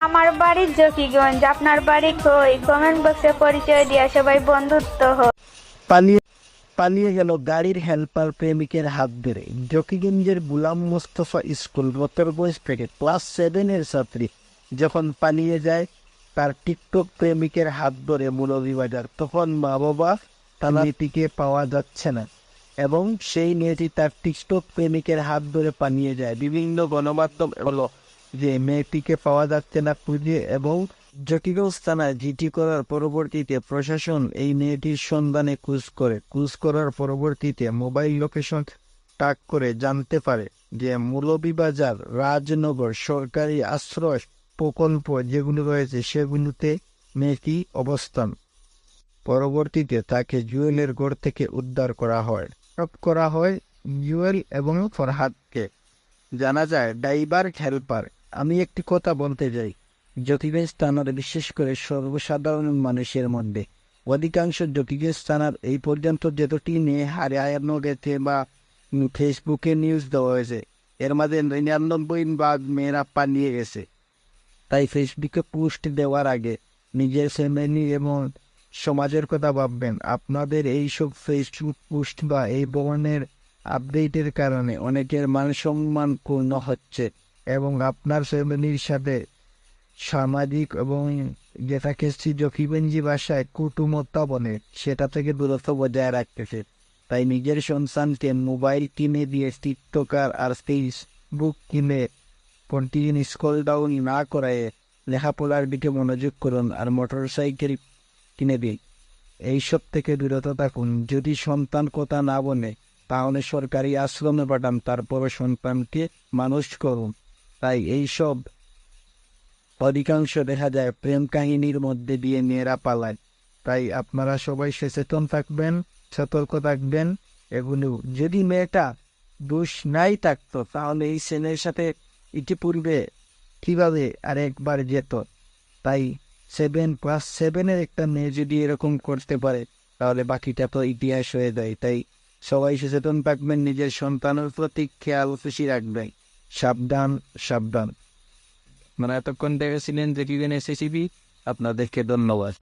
আমার বাড়ি জকিগঞ্জ। আপনার বাড়ি কই? কমেন্ট বক্সে পরিচয় দিয়া সবাই বন্ধুত্ব হোক। পালিয়ে পালিয়ে গেল গাড়ির হেল্পার প্রেমিকের হাত ধরে। জকিগঞ্জের গুলাম মোস্তফা স্কুল রতরগঞ্জ থেকে ক্লাস সেভেনের ছাত্রী। যখন পালিয়ে যায়, তার টিকটক প্রেমিকের হাত ধরে মৌলভীবাজার তখন মা বাবা তার মেয়েটিকে পাওয়া যাচ্ছে না। এবং সেই মেয়েটি তার টিকটক প্রেমিকের হাত ধরে পালিয়ে যায়। বিভিন্ন গণমাধ্যম হলো যে মেয়েটিকে পাওয়া যাচ্ছে না খুঁজে এবং জকিগঞ্জ থানায় জিটি করার পরবর্তীতে প্রশাসন এই মেয়েটির সন্ধানে খোঁজ করে। খোঁজ করার পরবর্তীতে মোবাইল লোকেশন ট্যাগ করে জানতে পারে যে মৌলভীবাজার রাজনগর সরকারি আশ্রয় প্রকল্প যেগুলো রয়েছে সেগুলোতে মেয়েটি অবস্থান। পরবর্তীতে তাকে জুয়েলের ঘর থেকে উদ্ধার করা হয়। করা হয় জুয়েল এবং ফরহাদকে। জানা যায়, ড্রাইভার হেল্পার আমি একটি কথা বলতে চাই। জ্যোতিবেশ থানার বিশেষ করে সর্বসাধারণ মানুষের মধ্যে। অধিকাংশ জ্যোতিবেশ থানার এই পর্যন্ত যতটি নিয়ে হারিয়ানো গেছে বা ফেসবুকে নিউজ দেওয়া হয়েছে, এর মাঝে নিরানব্বই ভাগ মেয়েরা পালিয়ে গেছে। তাই ফেসবুকে পোস্ট দেওয়ার আগে নিজের ফ্যামিলি এবং সমাজের কথা ভাববেন। আপনাদের এইসব ফেসবুক পোস্ট বা এই ধরনের আপডেটের কারণে অনেকের মান সম্মান পূর্ণ হচ্ছে। এবং আপনার ফ্যামিলির সাথে সামাজিক এবং যেটাকে জকিবেঞ্জি ভাষায় কুটুমত্তা বলে সেটা থেকে দূরত্ব বজায় রাখতেছে। তাই নিজের সন্তানকে মোবাইল কিনে দিয়ে টিকটকার আর ফেসবুক কিনে প্রতিদিন স্কল ডাউন না করায় লেখাপড়ার দিকে মনোযোগ করুন আর মোটর সাইকেল কিনে দিন। এইসব থেকে বিরত থাকুন। যদি সন্তান কথা না বলে, তাহলে সরকারি আশ্রমে পাঠান তারপরে সন্তানকে মানুষ করুন। তাই এইসব অধিকাংশ দেখা যায় প্রেম কাহিনীর মধ্যে দিয়ে মেয়েরা পালায়। তাই আপনারা সবাই সচেতন থাকবেন, সতর্ক থাকবেন এগুলো যদি মেয়েটা দোষ নাই থাকতো, তাহলে এই ছেলের সাথে ইতিপূর্বে কীভাবে আরেকবার যেত? তাই সেভেন ক্লাস সেভেনের একটা মেয়ে যদি এরকম করতে পারে, তাহলে বাকিটা তো ইতিহাস হয়ে যায়। তাই সবাই সচেতন থাকবেন, নিজের সন্তানের প্রতি খেয়াল খুশি রাখবেন। সাবধান সাবধান। মানে এতক্ষণ দেখেছিলেন যে কি এসএসিবি আপনাদেরকে ধন্যবাদ।